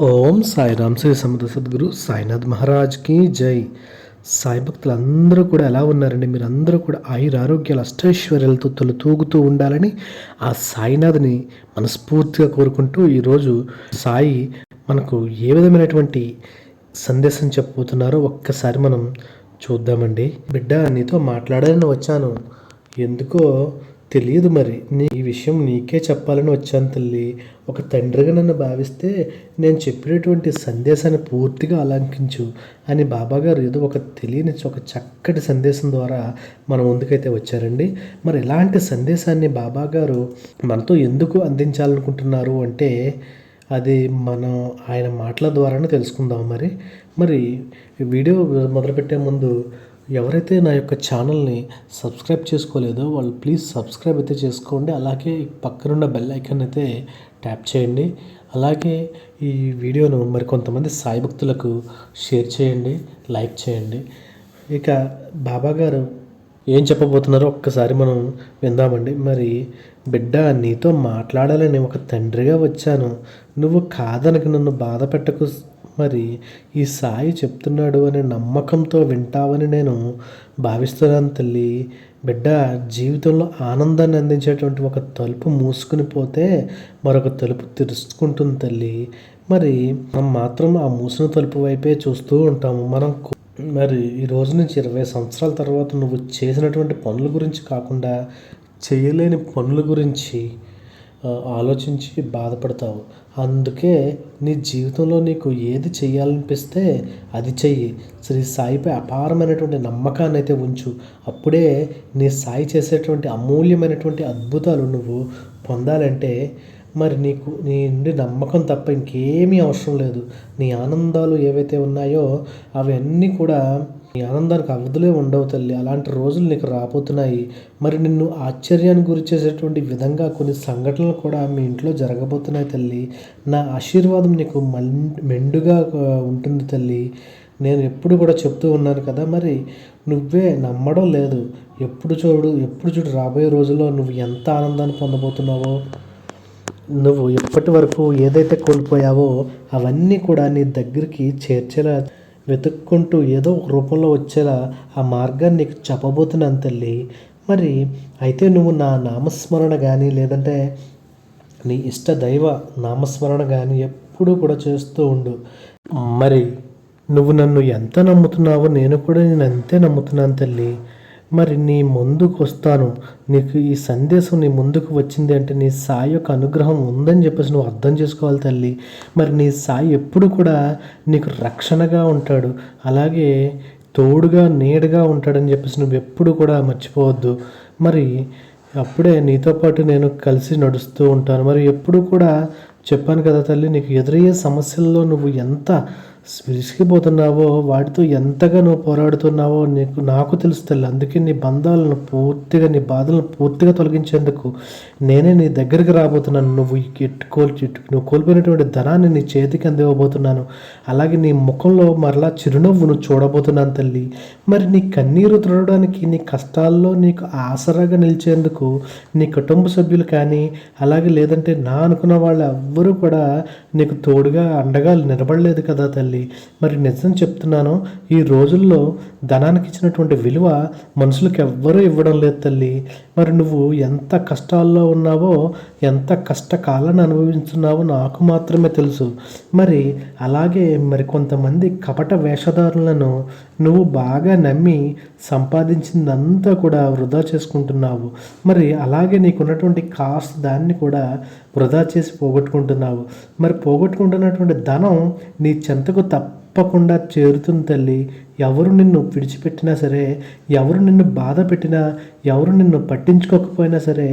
ఓం సాయిరామ్ శ్రీ సమర్థ సద్గురు సాయినాథ్ మహారాజ్కి జై. సాయి భక్తులందరూ కూడా ఎలా ఉన్నారండి? మీరందరూ కూడా ఆయుర ఆరోగ్యాలు అష్టైశ్వర్యాలతో తొలి తూగుతూ ఉండాలని ఆ సాయినాథ్ని మనస్ఫూర్తిగా కోరుకుంటూ ఈరోజు సాయి మనకు ఏ విధమైనటువంటి సందేశం చెప్పబోతున్నారో ఒక్కసారి మనం చూద్దామండి. బిడ్డ నీతో మాట్లాడాలని వచ్చాను. ఎందుకో తెలియదు మరి. నీ ఈ విషయం నీకే చెప్పాలని వచ్చాను తల్లి. ఒక తండ్రిగా నన్ను భావిస్తే నేను చెప్పినటువంటి సందేశాన్ని పూర్తిగా అలంకించు అని బాబాగారు ఏదో ఒక తెలియని ఒక చక్కటి సందేశం ద్వారా మన ముందుకైతే వచ్చారండి. మరి ఇలాంటి సందేశాన్ని బాబాగారు మనతో ఎందుకు అందించాలనుకుంటున్నారు అంటే అది మనం ఆయన మాటల ద్వారానే తెలుసుకుందాం మరి. మరి వీడియో మొదలుపెట్టే ముందు ఎవరైతే నా యొక్క ఛానల్ని సబ్స్క్రైబ్ చేసుకోలేదో వాళ్ళు ప్లీజ్ సబ్స్క్రైబ్ అయితే చేసుకోండి. అలాగే పక్కనున్న బెల్ ఐకాన్ అయితే ట్యాప్ చేయండి. అలాగే ఈ వీడియోను మరి కొంతమంది సాయి భక్తులకు షేర్ చేయండి లైక్ చేయండి. ఇక బాబా గారు ఏం చెప్పబోతున్నారో ఒక్కసారి మనం విందామండి. మరి బిడ్డ నీతో మాట్లాడాలని ఒక తండ్రిగా వచ్చాను. నువ్వు కాదనకి నన్ను బాధ పెట్టకు మరి ఈ సాయి చెప్తున్నాడు అనే నమ్మకంతో వింటావని నేను భావిస్తున్నాను తల్లి. బిడ్డ జీవితంలో ఆనందాన్ని అందించేటువంటి ఒక తలుపు మూసుకుని పోతే మరొక తలుపు తెరుచుకుంటుంది తల్లి. మరి మనం మాత్రం ఆ మూసిన తలుపు వైపే చూస్తూ ఉంటాము. మనం మరి ఈ రోజు నుంచి ఇరవై సంవత్సరాల తర్వాత నువ్వు చేసినటువంటి పనుల గురించి కాకుండా చేయలేని పనుల గురించి ఆలోచించి బాధపడతావు. అందుకే నీ జీవితంలో నీకు ఏది చేయాలనిపిస్తే అది చెయ్యి. శ్రీ సాయిపై అపారమైనటువంటి నమ్మకాన్ని అయితే ఉంచు. అప్పుడే నీ సాయి చేసేటువంటి అమూల్యమైనటువంటి అద్భుతాలు నువ్వు పొందాలంటే మరి నీకు నీ నుండి నమ్మకం తప్ప ఇంకేమీ అవసరం లేదు. నీ ఆనందాలు ఏవైతే ఉన్నాయో అవన్నీ కూడా నీ ఆనందానికి అవధులే ఉండవు తల్లి. అలాంటి రోజులు నీకు రాబోతున్నాయి. మరి నిన్ను ఆశ్చర్యానికి గురి చేసేటువంటి విధంగా కొన్ని సంఘటనలు కూడా మీ ఇంట్లో జరగబోతున్నాయి తల్లి. నా ఆశీర్వాదం నీకు మెండుగా ఉంటుంది తల్లి. నేను ఎప్పుడు కూడా చెప్తూ ఉన్నాను కదా మరి. నువ్వే నమ్మడం లేదు. ఎప్పుడు చూడు ఎప్పుడు చూడు రాబోయే రోజుల్లో నువ్వు ఎంత ఆనందాన్ని పొందబోతున్నావో. నువ్వు ఇప్పటి వరకు ఏదైతే కోల్పోయావో అవన్నీ కూడా నీ దగ్గరికి చేర్చేలా వెతుక్కుంటూ ఏదో ఒక రూపంలో వచ్చేలా ఆ మార్గాన్ని నీకు చెప్పబోతున్నాను తల్లి. మరి అయితే నువ్వు నా నామస్మరణ కానీ లేదంటే నీ ఇష్ట దైవ నామస్మరణ కానీ ఎప్పుడూ కూడా చేస్తూ ఉండు. మరి నువ్వు నన్ను ఎంత నమ్ముతున్నావో నేను కూడా నేను అంతే నమ్ముతున్నాను తల్లి. మరి నీ ముందుకు వస్తాను. నీకు ఈ సందేశం నీ ముందుకు వచ్చింది అంటే నీ సాయి యొక్క అనుగ్రహం ఉందని చెప్పేసి నువ్వు అర్థం చేసుకోవాలి తల్లి. మరి నీ సాయి ఎప్పుడు కూడా నీకు రక్షణగా ఉంటాడు. అలాగే తోడుగా నీడగా ఉంటాడని చెప్పేసి నువ్వు ఎప్పుడు కూడా మర్చిపోవద్దు. మరి అప్పుడే నీతో పాటు నేను కలిసి నడుస్తూ ఉంటాను. మరి ఎప్పుడు కూడా చెప్పాను కదా తల్లి నీకు ఎదురయ్యే సమస్యల్లో నువ్వు ఎంత విసిగిపోతున్నావో వాటితో ఎంతగా నువ్వు పోరాడుతున్నావో నీకు నాకు తెలుస్తుంది అందుకే నీ బంధాలను పూర్తిగా నీ బాధలను పూర్తిగా తొలగించేందుకు నేనే నీ దగ్గరికి రాబోతున్నాను. నువ్వు కోల్చి నువ్వు కోల్పోయినటువంటి ధనాన్ని నీ చేతికి అందివ్వబోతున్నాను. అలాగే నీ ముఖంలో మరలా చిరునవ్వును చూడబోతున్నాను తల్లి. మరి నీ కన్నీరు తుడడానికి నీ కష్టాల్లో నీకు ఆసరాగా నిలిచేందుకు నీ కుటుంబ సభ్యులు కానీ అలాగే లేదంటే నా అనుకున్న వాళ్ళు ఎవ్వరూ కూడా నీకు తోడుగా అండగా నిలబడలేదు కదా తల్లి. మరి నిజం చెప్తున్నాను ఈ రోజుల్లో ధనానికి ఇచ్చినటువంటి విలువ మనుషులకు ఎవ్వరూ ఇవ్వడం లేదు తల్లి. మరి నువ్వు ఎంత కష్టాల్లో ఉన్నావో ఎంత కష్టకాలను అనుభవిస్తున్నావో నాకు మాత్రమే తెలుసు. మరి అలాగే మరి కొంతమంది కపట వేషధారులను నువ్వు బాగా నమ్మి సంపాదించిందంతా కూడా వృధా చేసుకుంటున్నావు. మరి అలాగే నీకున్నటువంటి కాస్ట్ దాన్ని కూడా వృధా చేసి పోగొట్టుకుంటున్నావు. మరి పోగొట్టుకుంటున్నటువంటి ధనం నీ చెంతకు తప్పకుండా చేరుతుంది తల్లి. ఎవరు నిన్ను విడిచిపెట్టినా సరే ఎవరు నిన్ను బాధ పెట్టినా ఎవరు నిన్ను పట్టించుకోకపోయినా సరే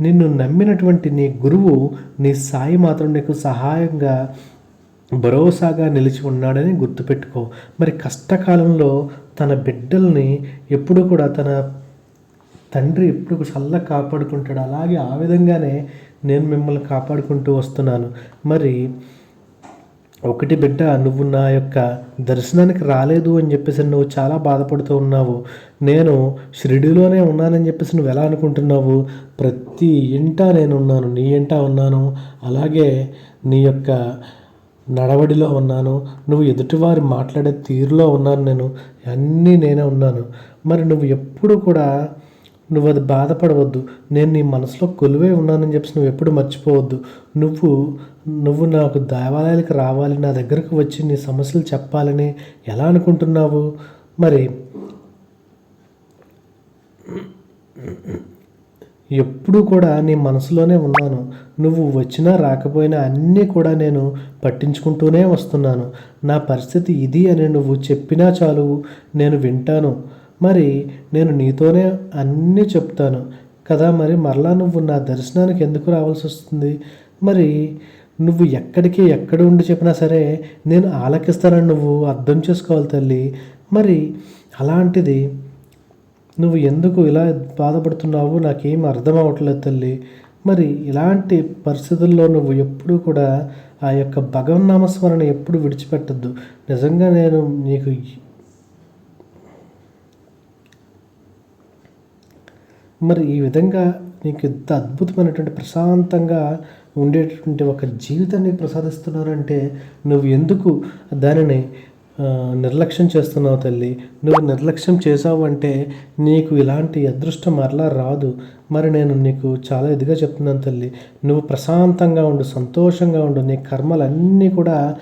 నిన్ను నమ్మినటువంటి నీ గురువు నీ సాయి మాత్రం నీకు సహాయంగా భరోసాగా నిలిచి ఉన్నాడని గుర్తుపెట్టుకో. మరి కష్టకాలంలో తన బిడ్డల్ని ఎప్పుడు కూడా తన తండ్రి ఎప్పుడు చల్ల కాపాడుకుంటాడు. అలాగే ఆ విధంగానే నేను మిమ్మల్ని కాపాడుకుంటూ వస్తున్నాను. మరి ఒకటి బిడ్డ నువ్వు నా యొక్క దర్శనానికి రాలేదు అని చెప్పేసి నువ్వు చాలా బాధపడుతూ ఉన్నావు. నేను షిరిడిలోనే ఉన్నానని చెప్పేసి నువ్వు ఎలా అనుకుంటున్నావు? ప్రతి ఇంటా నేను ఉన్నాను నీ ఇంటా ఉన్నాను. అలాగే నీ యొక్క నడవడిలో ఉన్నాను. నువ్వు ఎదుటివారి మాట్లాడే తీరులో ఉన్నాను నేను. అన్నీ నేనే ఉన్నాను. మరి నువ్వు ఎప్పుడు కూడా నువ్వు అది బాధపడవద్దు. నేను నీ మనసులో కొలువే ఉన్నానని చెప్పి నువ్వు ఎప్పుడు మర్చిపోవద్దు. నువ్వు నువ్వు నాకు దేవాలయాలకు రావాలి నా దగ్గరకు వచ్చి నీ సమస్యలు చెప్పాలని ఎలా అనుకుంటున్నావు? మరి ఎప్పుడూ కూడా నీ మనసులోనే ఉన్నాను. నువ్వు వచ్చినా రాకపోయినా అన్నీ కూడా నేను పట్టించుకుంటూనే వస్తున్నాను. నా పరిస్థితి ఇది అని నువ్వు చెప్పినా చాలు నేను వింటాను. మరి నేను నీతోనే అన్నీ చెప్తాను. కదా మరి మరలా నువ్వు నా దర్శనానికి ఎందుకు రావాల్సి వస్తుంది? మరి నువ్వు ఎక్కడికి ఎక్కడ ఉండి చెప్పినా సరే నేను ఆలకిస్తానని నువ్వు అర్థం చేసుకోవాలి తల్లి. మరి అలాంటిది నువ్వు ఎందుకు ఇలా బాధపడుతున్నావు నాకేం అర్థం అవ్వట్లేదు తల్లి. మరి ఇలాంటి పరిస్థితుల్లో నువ్వు ఎప్పుడూ కూడా ఆ యొక్క భగవన్నామస్మరణ ఎప్పుడు విడిచిపెట్టద్దు. నిజంగా నేను నీకు మరి ఈ విధంగా నీకు ఇంత అద్భుతమైనటువంటి ప్రశాంతంగా ఉండేటటువంటి ఒక జీవితాన్ని ప్రసాదిస్తున్నారంటే నువ్వు ఎందుకు దానిని నిర్లక్ష్యం చేస్తున్నావు తల్లి. నువ్వు నిర్లక్ష్యం చేసావు అంటే నీకు ఇలాంటి అదృష్టం మరలా రాదు. మరి నేను నీకు చాలా ఇదిగా చెప్తున్నాను తల్లి. నువ్వు ప్రశాంతంగా ఉండు సంతోషంగా ఉండు. నీ కర్మలన్నీ కూడా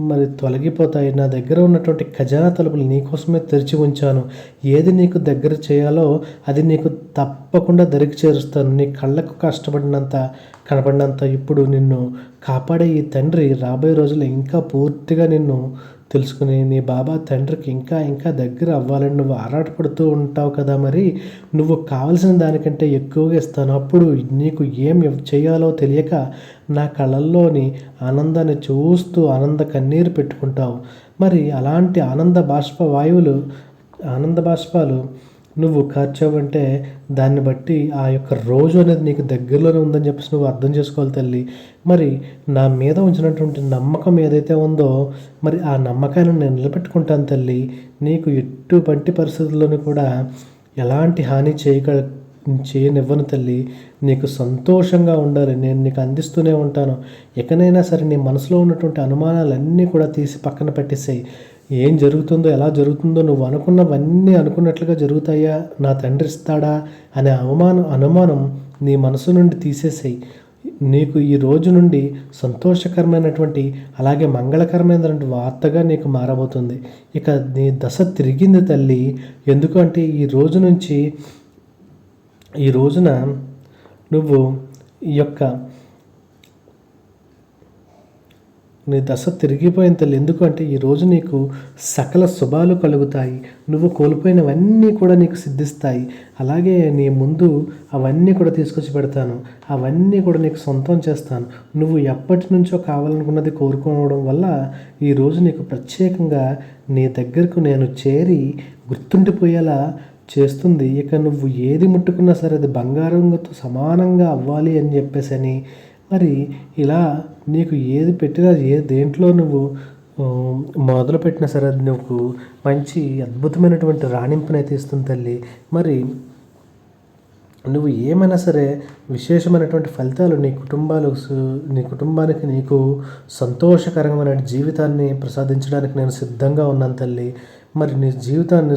మరి తొలగిపోతాయి. నా దగ్గర ఉన్నటువంటి ఖజానా తలుపులు నీకోసమే తెరిచి ఉంచాను. ఏది నీకు దగ్గర చేయాలో అది నీకు తప్పకుండా దరికి చేరుస్తాను. నీ కళ్ళకు కష్టపడినంత కనపడినంత ఇప్పుడు నిన్ను కాపాడే ఈ తండ్రి రాబోయే రోజుల్లో ఇంకా పూర్తిగా నిన్ను తెలుసుకుని నీ బాబా తండ్రికి ఇంకా ఇంకా దగ్గర అవ్వాలని నువ్వు ఆరాటపడుతూ ఉంటావు కదా మరి? నువ్వు కావలసిన దానికంటే ఎక్కువగా ఇస్తాను. అప్పుడు నీకు ఏం చేయాలో తెలియక నా కళ్ళల్లోని ఆనందాన్ని చూస్తూ ఆనంద కన్నీరు పెట్టుకుంటావు. మరి అలాంటి ఆనంద బాష్ప వాయువులు ఆనంద బాష్పాలు నువ్వు కార్చావంటే దాన్ని బట్టి ఆ యొక్క రోజు అనేది నీకు దగ్గరలోనే ఉందని చెప్పేసి నువ్వు అర్థం చేసుకోవాలి తల్లి. మరి నా మీద ఉంచినటువంటి నమ్మకం ఏదైతే ఉందో మరి ఆ నమ్మకాన్ని నేను నిలబెట్టుకుంటాను తల్లి. నీకు ఎటువంటి పరిస్థితుల్లోనూ కూడా ఎలాంటి హాని చేయగల చేయనివ్వను తల్లి. నీకు సంతోషంగా ఉండాలి. నేను నీకు అందిస్తూనే ఉంటాను. ఎక్కడైనా సరే నీ మనసులో ఉన్నటువంటి అనుమానాలన్నీ కూడా తీసి పక్కన పెట్టేసాయి. ఏం జరుగుతుందో ఎలా జరుగుతుందో నువ్వు అనుకున్నవన్నీ అనుకున్నట్లుగా జరుగుతాయా? నా తండ్రి ఇస్తాడా? అనే అవమానం అనుమానం నీ మనసు నుండి తీసేసాయి. నీకు ఈ రోజు నుండి సంతోషకరమైనటువంటి అలాగే మంగళకరమైనటువంటి వార్తగా నీకు మారబోతుంది. ఇక నీ దశ తిరిగింది తల్లి. ఎందుకంటే ఈ రోజు నుంచి ఈ రోజున నువ్వు ఈ యొక్క నీ దశ తిరిగిపోయిన తల్లి. ఎందుకంటే ఈరోజు నీకు సకల శుభాలు కలుగుతాయి. నువ్వు కోల్పోయినవన్నీ కూడా నీకు సిద్ధిస్తాయి. అలాగే నీ ముందు అవన్నీ కూడా తీసుకొచ్చి పెడతాను. అవన్నీ కూడా నీకు సొంతం చేస్తాను. నువ్వు ఎప్పటి నుంచో కావాలనుకున్నది కోరుకోవడం వల్ల ఈరోజు నీకు ప్రత్యేకంగా నీ దగ్గరకు నేను చేరి గుర్తుండిపోయేలా చేస్తుంది. ఇక నువ్వు ఏది ముట్టుకున్నా సరే అది బంగారంతో సమానంగా అవ్వాలి అని చెప్పేసి అని మరి ఇలా నీకు ఏది పెట్టినా ఏ దేంట్లో నువ్వు మొదలు పెట్టినా సరే అది నువ్వు మంచి అద్భుతమైనటువంటి రాణింపునైతే ఇస్తుంది తల్లి. మరి నువ్వు ఏమైనా సరే విశేషమైనటువంటి ఫలితాలు నీ కుటుంబాలు నీ కుటుంబానికి నీకు సంతోషకరమైన జీవితాన్ని ప్రసాదించడానికి నేను సిద్ధంగా ఉన్నాను తల్లి. మరి నీ జీవితాన్ని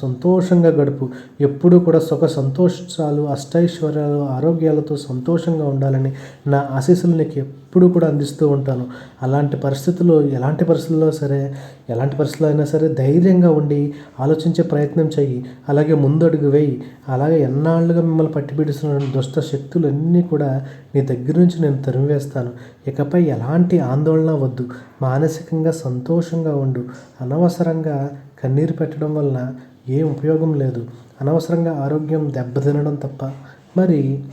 సంతోషంగా గడుపు. ఎప్పుడూ కూడా సుఖ సంతోషాలు అష్టైశ్వర్యాలు ఆరోగ్యాలతో సంతోషంగా ఉండాలని నా ఆశీస్సులు నీకు ఎప్పుడు కూడా అందిస్తూ ఉంటాను. అలాంటి పరిస్థితుల్లో ఎలాంటి పరిస్థితుల్లో సరే ఎలాంటి పరిస్థితుల్లో అయినా సరే ధైర్యంగా ఉండి ఆలోచించే ప్రయత్నం చెయ్యి. అలాగే ముందడుగు వేయి. అలాగే ఎన్నాళ్ళుగా మిమ్మల్ని పట్టిపీడిస్తున్న దుష్ట శక్తులన్నీ కూడా నీ దగ్గర నుంచి నేను తరిమివేస్తాను. ఇకపై ఎలాంటి ఆందోళన వద్దు. మానసికంగా సంతోషంగా ఉండు. అనవసరంగా కన్నీరు పెట్టడం వలన ఏం ఉపయోగం లేదు. అనవసరంగా ఆరోగ్యం దెబ్బతినడం తప్ప. మరి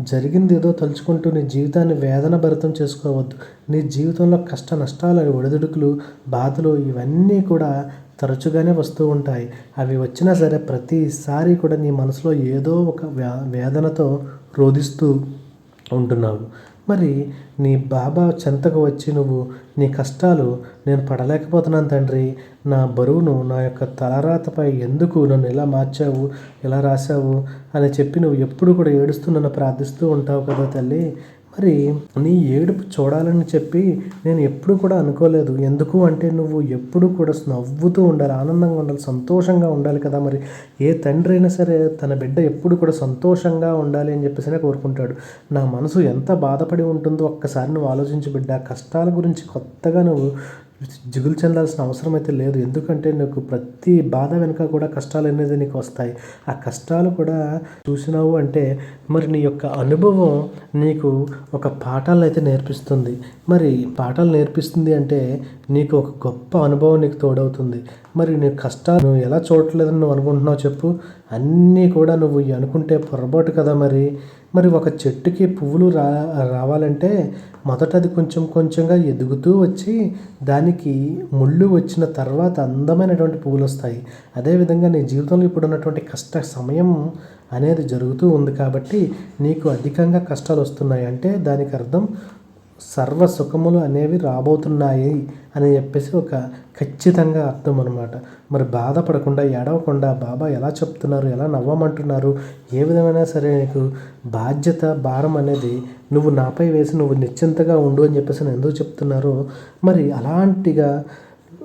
జరిగింది ఏదో తలుచుకుంటూ నీ జీవితాన్ని వేదన భరితం చేసుకోవద్దు. నీ జీవితంలో కష్ట నష్టాలు ఒడిదుడుకులు బాధలు ఇవన్నీ కూడా తరచుగానే వస్తూ ఉంటాయి. అవి వచ్చినా సరే ప్రతిసారి కూడా నీ మనసులో ఏదో ఒక వేదనతో రోధిస్తూ ఉంటున్నావు. మరి నీ బాబా చెంతకు వచ్చి నువ్వు నీ కష్టాలు నేను పడలేకపోతున్నాను తండ్రి. నా బరువును నా యొక్క తలరాతపై ఎందుకు నన్ను ఇలా మార్చావు ఇలా రాశావు అని చెప్పి నువ్వు ఎప్పుడు కూడా ఏడుస్తూ నన్ను ప్రార్థిస్తూ ఉంటావు కదా తల్లి. మరి నీ ఏడుపు చూడాలని చెప్పి నేను ఎప్పుడు కూడా అనుకోలేదు. ఎందుకు అంటే నువ్వు ఎప్పుడు కూడా నవ్వుతూ ఉండాలి ఆనందంగా ఉండాలి సంతోషంగా ఉండాలి కదా మరి. ఏ తండ్రి అయినా సరే తన బిడ్డ ఎప్పుడు కూడా సంతోషంగా ఉండాలి అని చెప్పేసి కోరుకుంటాడు. నా మనసు ఎంత బాధపడి ఉంటుందో ఒక్కసారి నువ్వు ఆలోచించి బిడ్డ. కష్టాల గురించి కొత్తగా నువ్వు దిగులు చెందాల్సిన అవసరం అయితే లేదు. ఎందుకంటే నీకు ప్రతి బాధ వెనుక కూడా కష్టాలు అనేది నీకు వస్తాయి. ఆ కష్టాలు కూడా చూసినావు అంటే మరి నీ యొక్క అనుభవం నీకు ఒక పాఠాలు అయితే నేర్పిస్తుంది. మరి పాఠాలు నేర్పిస్తుంది అంటే నీకు ఒక గొప్ప అనుభవం నీకు తోడవుతుంది. మరి నీ కష్టాలు నువ్వు ఎలా చూడట్లేదని నువ్వు అనుకుంటున్నావు చెప్పు. అన్నీ కూడా నువ్వు అనుకుంటే పొరపాటు కదా మరి. మరి ఒక చెట్టుకి పువ్వులు రా రావాలంటే మొదట అది కొంచెం కొంచెంగా ఎదుగుతూ వచ్చి దానికి ముళ్ళు వచ్చిన తర్వాత అందమైనటువంటి పువ్వులు వస్తాయి. అదేవిధంగా నీ జీవితంలో ఇప్పుడు ఉన్నటువంటి కష్ట సమయం అనేది జరుగుతూ ఉంది కాబట్టి నీకు అధికంగా కష్టాలు వస్తున్నాయి అంటే దానికి అర్థం సర్వ సుఖములు అనేవి రాబోతున్నాయి అని చెప్పేసి ఒక ఖచ్చితంగా అర్థం అనమాట మరి బాధపడకుండా ఏడవకుండా బాబా ఎలా చెప్తున్నారు ఎలా నవ్వమంటున్నారు ఏ విధమైనా సరే నీకు బాధ్యత భారం అనేది నువ్వు నాపై వేసి నువ్వు నిశ్చింతగా ఉండు అని చెప్పేసి నేను ఎందుకు చెప్తున్నారో మరి అలాంటిగా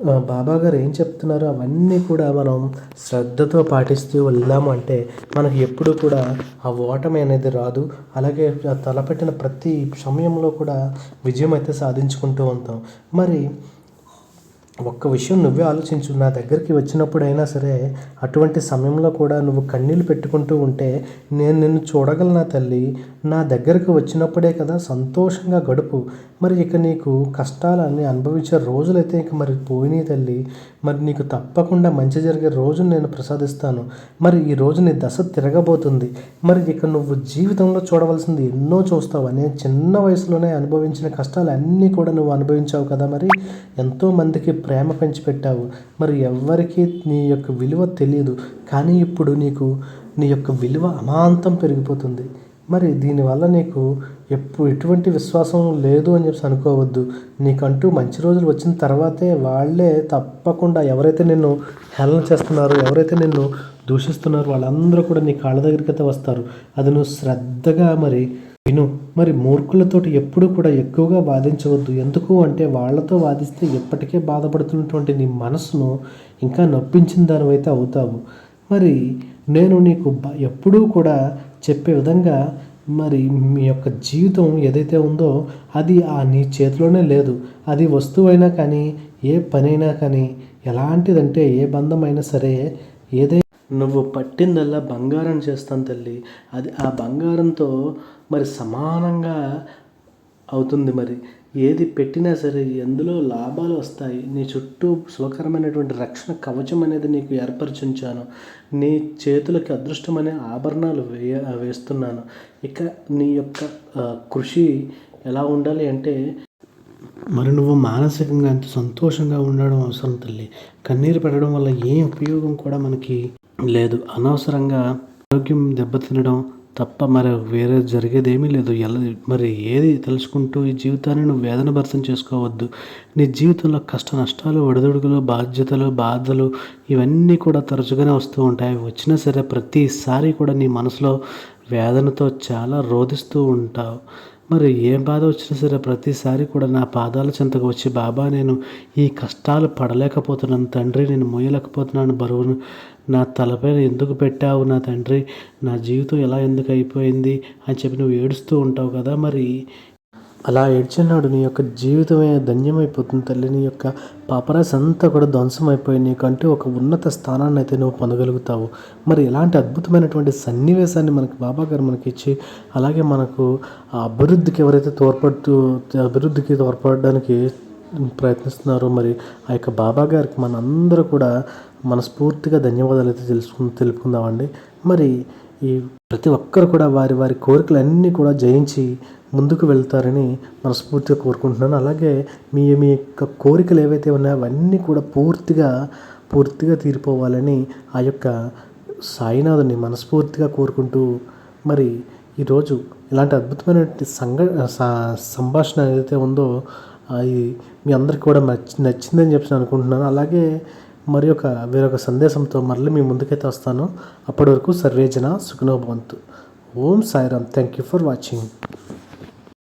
బాబా గారు ఏం చెప్తున్నారో? అవన్నీ కూడా మనం శ్రద్ధతో పాటిస్తూ వెళ్ళాము అంటే మనకి ఎప్పుడూ కూడా ఆ ఓటమి అనేది రాదు. అలాగే తలపెట్టిన ప్రతి సమయంలో కూడా విజయం అయితే సాధించుకుంటూ ఉంటాం. మరి ఒక్క విషయం నువ్వే ఆలోచించు. నా దగ్గరికి వచ్చినప్పుడైనా సరే అటువంటి సమయంలో కూడా నువ్వు కన్నీళ్ళు పెట్టుకుంటూ ఉంటే నేను నిన్ను చూడగలనా తల్లి? నా దగ్గరకు వచ్చినప్పుడే కదా సంతోషంగా గడుపు. మరి ఇక నీకు కష్టాలన్నీ అనుభవించే రోజులైతే ఇక మరి పోయినాయి తల్లి. మరి నీకు తప్పకుండా మంచి జరిగే రోజును నేను ప్రసాదిస్తాను. మరి ఈ రోజు నీ దశ తిరగబోతుంది. మరి ఇక నువ్వు జీవితంలో చూడవలసింది ఎన్నో చూస్తావు. అనే చిన్న వయసులోనే అనుభవించిన కష్టాలు అన్నీ కూడా నువ్వు అనుభవించావు కదా మరి? ఎంతోమందికి ప్రేమ పంచిపెట్టావు మరి ఎవ్వరికీ నీ యొక్క విలువ తెలియదు కానీ ఇప్పుడు నీకు నీ యొక్క విలువ అమాంతం పెరిగిపోతుంది. మరి దీనివల్ల నీకు ఎప్పుడు ఎటువంటి విశ్వాసం లేదు అని చెప్పి అనుకోవద్దు. నీకంటూ మంచి రోజులు వచ్చిన తర్వాతే వాళ్ళే తప్పకుండా ఎవరైతే నిన్ను హేళన చేస్తున్నారో ఎవరైతే నిన్ను దూషిస్తున్నారో వాళ్ళందరూ కూడా నీ కాళ్ళ దగ్గరికి అయితే వస్తారు. అది నువ్వు శ్రద్ధగా మరి విను. మరి మూర్ఖులతోటి ఎప్పుడు కూడా ఎక్కువగా వాదించవద్దు. ఎందుకు అంటే వాళ్ళతో వాదిస్తే ఎప్పటికే బాధపడుతున్నటువంటి నీ మనసును ఇంకా నొప్పించిన దానివైతే అవుతావు. మరి నేను నీకు ఎప్పుడూ కూడా చెప్పే విధంగా మరి మీ యొక్క జీవితం ఏదైతే ఉందో అది ఆ నీ చేతిలోనే లేదు. అది వస్తువైనా కానీ ఏ పనైనా కానీ ఎలాంటిదంటే ఏ బంధమైనా సరే ఏదైనా నువ్వు పట్టిందల్లా బంగారం చేస్తాను తల్లి. అది ఆ బంగారంతో మరి సమానంగా అవుతుంది మరి. ఏది పెట్టినా సరే ఎందులో లాభాలు వస్తాయి? నీ చుట్టూ సుఖకరమైనటువంటి రక్షణ కవచం అనేది నీకు ఏర్పరచుంచాను. నీ చేతులకి అదృష్టం అనే ఆభరణాలు వేయ వేస్తున్నాను. ఇక నీ యొక్క కృషి ఎలా ఉండాలి అంటే మరి నువ్వు మానసికంగా ఎంత సంతోషంగా ఉండడం అవసరం తల్లి. కన్నీరు పెట్టడం వల్ల ఏ ఉపయోగం కూడా మనకి లేదు. అనవసరంగా ఆరోగ్యం దెబ్బతినడం తప్ప మరి వేరే జరిగేది ఏమీ లేదు. ఎలా మరి ఏది తెలుసుకుంటూ ఈ జీవితాన్ని నువ్వు వేదన భర్తం చేసుకోవద్దు. నీ జీవితంలో కష్ట నష్టాలు ఒడిదుడుకులు బాధ్యతలు బాధలు ఇవన్నీ కూడా తరచుగానే వస్తూ ఉంటాయి. వచ్చినా సరే ప్రతిసారి కూడా నీ మనసులో వేదనతో చాలా రోధిస్తూ ఉంటావు. మరి ఏ బాధ వచ్చినా సరే ప్రతిసారి కూడా నా పాదాల చెంతకు వచ్చి బాబా నేను ఈ కష్టాలు పడలేకపోతున్నాను. తండ్రి నేను మోయలేకపోతున్నాను బరువును నా తలపైన ఎందుకు పెట్టావు నా తండ్రి? నా జీవితం ఎలా ఎందుకు అయిపోయింది? అని చెప్పి నువ్వు ఏడుస్తూ ఉంటావు కదా మరి. అలా ఏడ్చినాడు నీ యొక్క జీవితమే ధన్యమైపోతుంది తల్లి. నీ యొక్క పాపరాశి అంతా కూడా ధ్వంసం అయిపోయి నీకంటూ ఒక ఉన్నత స్థానాన్ని అయితే నువ్వు పొందగలుగుతావు. మరి ఇలాంటి అద్భుతమైనటువంటి సన్నివేశాన్ని మనకి బాబా గారు మనకి ఇచ్చి అలాగే మనకు అభివృద్ధికి ఎవరైతే తోడ్పడుతూ అభివృద్ధికి తోడ్పడడానికి ప్రయత్నిస్తున్నారు. మరి ఆ యొక్క బాబా గారికి మనందరూ కూడా మనస్ఫూర్తిగా ధన్యవాదాలు అయితే తెలుసుకు తెలుపుకుందామండి. మరి ఈ ప్రతి ఒక్కరు కూడా వారి వారి కోరికలన్నీ కూడా జయించి ముందుకు వెళ్తారని మనస్ఫూర్తిగా కోరుకుంటున్నాను. అలాగే మీ మీ యొక్క కోరికలు ఏవైతే ఉన్నాయో అవన్నీ కూడా పూర్తిగా పూర్తిగా తీరిపోవాలని ఆ యొక్క సాయినాథుని మనస్ఫూర్తిగా కోరుకుంటూ మరి ఈరోజు ఇలాంటి అద్భుతమైన సంఘ సంభాషణ ఏదైతే ఉందో అది మీ అందరికి కూడా నచ్చి నచ్చిందని చెప్పి అనుకుంటున్నాను. అలాగే మరి ఒక వేరొక సందేశంతో మళ్ళీ మీ ముందుకైతే వస్తాను. అప్పటి వరకు సర్వేజన సుఖనోభవంతు Om Sairam. Thank you for watching